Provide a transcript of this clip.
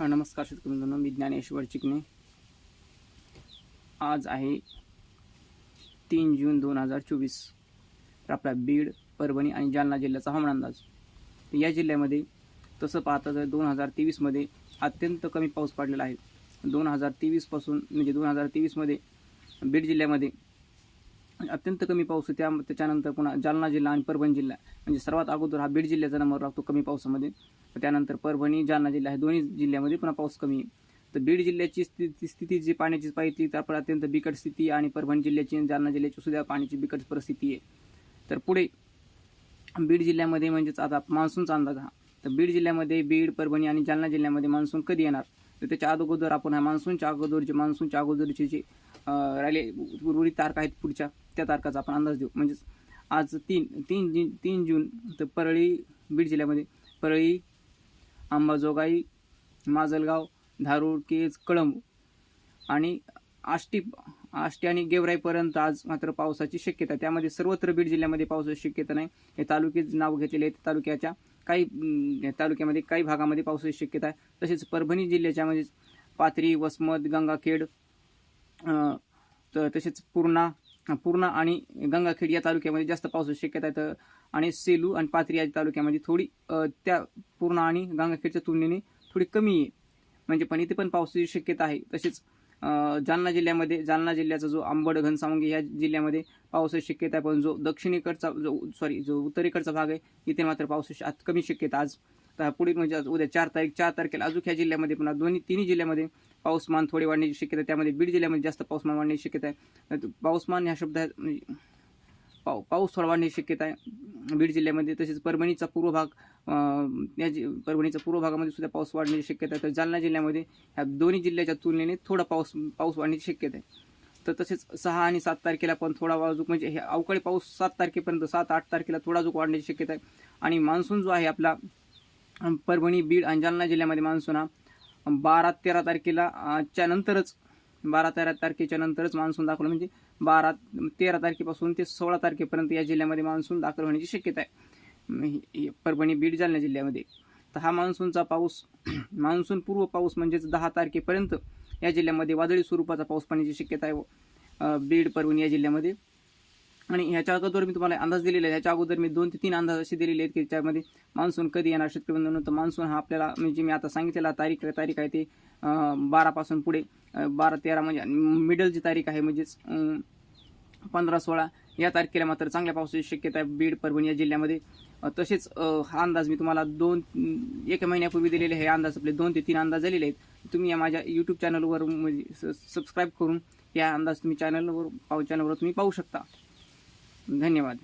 नमस्कार शेतकरी मित्रांनो मी ज्ञानेश्वर चिकणे आज आहे तीन जून दोन हजार चोवीस. तर आपला बीड परभणी आणि जालना जिल्ह्याचा हवामान अंदाज. या जिल्ह्यामध्ये तसं पाहता तर दोन हजार तेवीसमध्ये अत्यंत कमी पाऊस पडलेला आहे. दोन हजार तेवीसपासून म्हणजे दोन हजार तेवीसमध्ये बीड जिल्ह्यामध्ये अत्यंत कमी पाऊस आहे. त्या त्याच्यानंतर पुन्हा जालना जिल्हा आणि परभणी जिल्हा. म्हणजे सर्वात अगोदर हा बीड जिल्ह्याचा नंबर लागतो कमी पावसामध्ये. त्यानंतर परभणी जालना जिल्हा हे दोन्ही जिल्ह्यामध्ये पुन्हा पाऊस कमी आहे. तर बीड जिल्ह्याची स्थिती स्थिती जी पाण्याची पाहिजे तर अत्यंत बिकट स्थिती आणि परभणी जिल्ह्याची आणि जालना जिल्ह्याची सुद्धा पाण्याची बिकट परिस्थिती आहे. तर पुढे बीड जिल्ह्यामध्ये म्हणजेच आता मान्सूनचा अंदाज हा. तर बीड जिल्ह्यामध्ये बीड परभणी आणि जालना जिल्ह्यामध्ये मान्सून कधी येणार? तर त्याच्या अगोदर आपण हा मान्सूनच्या अगोदर जे मान्सूनच्या अगोदरचे जे राहिले. उर्वरित तारखा आहेत पुढच्या. त्या तारखाचा आपण अंदाज देऊ. म्हणजेच आज तीन तीन जी तीन जून तर परळी बीड जिल्ह्यामध्ये. परळी अंबाजोगाई माजलगाव धारूर केज कळंब आणि आष्टी आष्टी आणि गेवराईपर्यंत आज मात्र पावसाची शक्यता त्यामध्ये सर्वत्र बीड जिल्ह्यामध्ये पावसाची शक्यता नाही. हे तालुके नाव घेतलेले आहेत. तालुक्याच्या काही तालुक्यामध्ये काही भागामध्ये पावसाची शक्यता आहे. तसेच परभणी जिल्ह्याच्या म्हणजे पाथरी वसमत गंगाखेड तर तसेच पूर्णा पूर्णा आणि गंगाखेड या तालुक्यामध्ये जास्त पावसाची शक्यता आहे. तर आणि सेलू आणि पाथरी या तालुक्यामध्ये थोडी त्या पूर्णा आणि गंगाखेडच्या तुलनेने थोडी कमी आहे. म्हणजे पण इथे पण पावसाची शक्यता आहे. तसेच जालना जिल्ह्यामध्ये जालना जिल्ह्याचा जो आंबड घनसावंगी या जिल्ह्यामध्ये पावसाची शक्यता आहे. पण जो दक्षिणेकडचा जो सॉरी जो उत्तरेकडचा भाग आहे इथे मात्र पावसाची आत कमी शक्यता आज तर म्हणजे आज उद्या चार तारीख चार तारखेला अजून ह्या जिल्ह्यामध्ये पुन्हा दोन्ही तिन्ही जिल्ह्यामध्ये पाऊसमान थोडे वाढण्याची शक्यता आहे. त्यामध्ये बीड जिल्ह्यामध्ये जास्त पाऊसमान वाढण्याची शक्यता आहे. पाऊसमान ह्या शब्द म्हणजे पाऊ पाऊस थोडा वाढण्याची शक्यता आहे. बीड जिल्ह्यामध्ये तसेच परभणीचा पूर्व भाग या जि परभणीच्या पूर्व भागामध्ये सुद्धा पाऊस वाढण्याची शक्यता आहे. तर जालना जिल्ह्यामध्ये ह्या दोन्ही जिल्ह्याच्या तुलनेने थोडा पाऊस पाऊस वाढण्याची शक्यता आहे. तर तसेच सहा आणि सात तारखेला पण थोडा वाजूक म्हणजे हे अवकाळी पाऊस सात तारखेपर्यंत सात आठ तारखेला थोडा जो वाढण्याची शक्यता आहे. आणि मान्सून जो आहे आपला परभणी बीड आणि जालना जिल्ह्यामध्ये मान्सून हा बारा तेरा तारखेला च्या नंतरच बारा तेरा तारखेच्या नंतरच मान्सून दाखल म्हणजे बारा तेरा तारखेपासून ते सोळा तारखेपर्यंत या जिल्ह्यामध्ये मान्सून दाखल होण्याची शक्यता आहे. ही- परभणी बीड जालना जिल्ह्यामध्ये. तर हा मान्सूनचा पाऊस मान्सून पूर्व पाऊस म्हणजेच दहा तारखेपर्यंत या जिल्ह्यामध्ये वादळी स्वरूपाचा पाऊस पडण्याची शक्यता आहे. बीड परभणी या जिल्ह्यामध्ये. आणि ह्याच्या अगोदर मी तुम्हाला अंदाज दिलेला आहे. ह्याच्या अगोदर मी दोन ते तीन अंदाज असे दिलेले आहेत की त्याच्यामध्ये मान्सून कधी येणार शेतकरी तर मान्सून हा आपल्याला म्हणजे मी आता सांगितलेला तारीख तारीख आहे ते बारापासून पुढे बारा तेरा म्हणजे मिडलची तारीख आहे म्हणजेच पंधरा सोळा या तारखेला मात्र चांगल्या पावसाची शक्यता आहे बीड परभणी या जिल्ह्यामध्ये. तसेच हा अंदाज मी तुम्हाला दोन एक महिन्यापूर्वी दिलेले हे अंदाज आपले दोन ते तीन अंदाज झालेले आहेत. तुम्ही या माझ्या यूट्यूब चॅनलवर म्हणजे सबस्क्राईब करून या अंदाज तुम्ही चॅनलवर पाहू चॅनलवर तुम्ही पाहू शकता. धन्यवाद.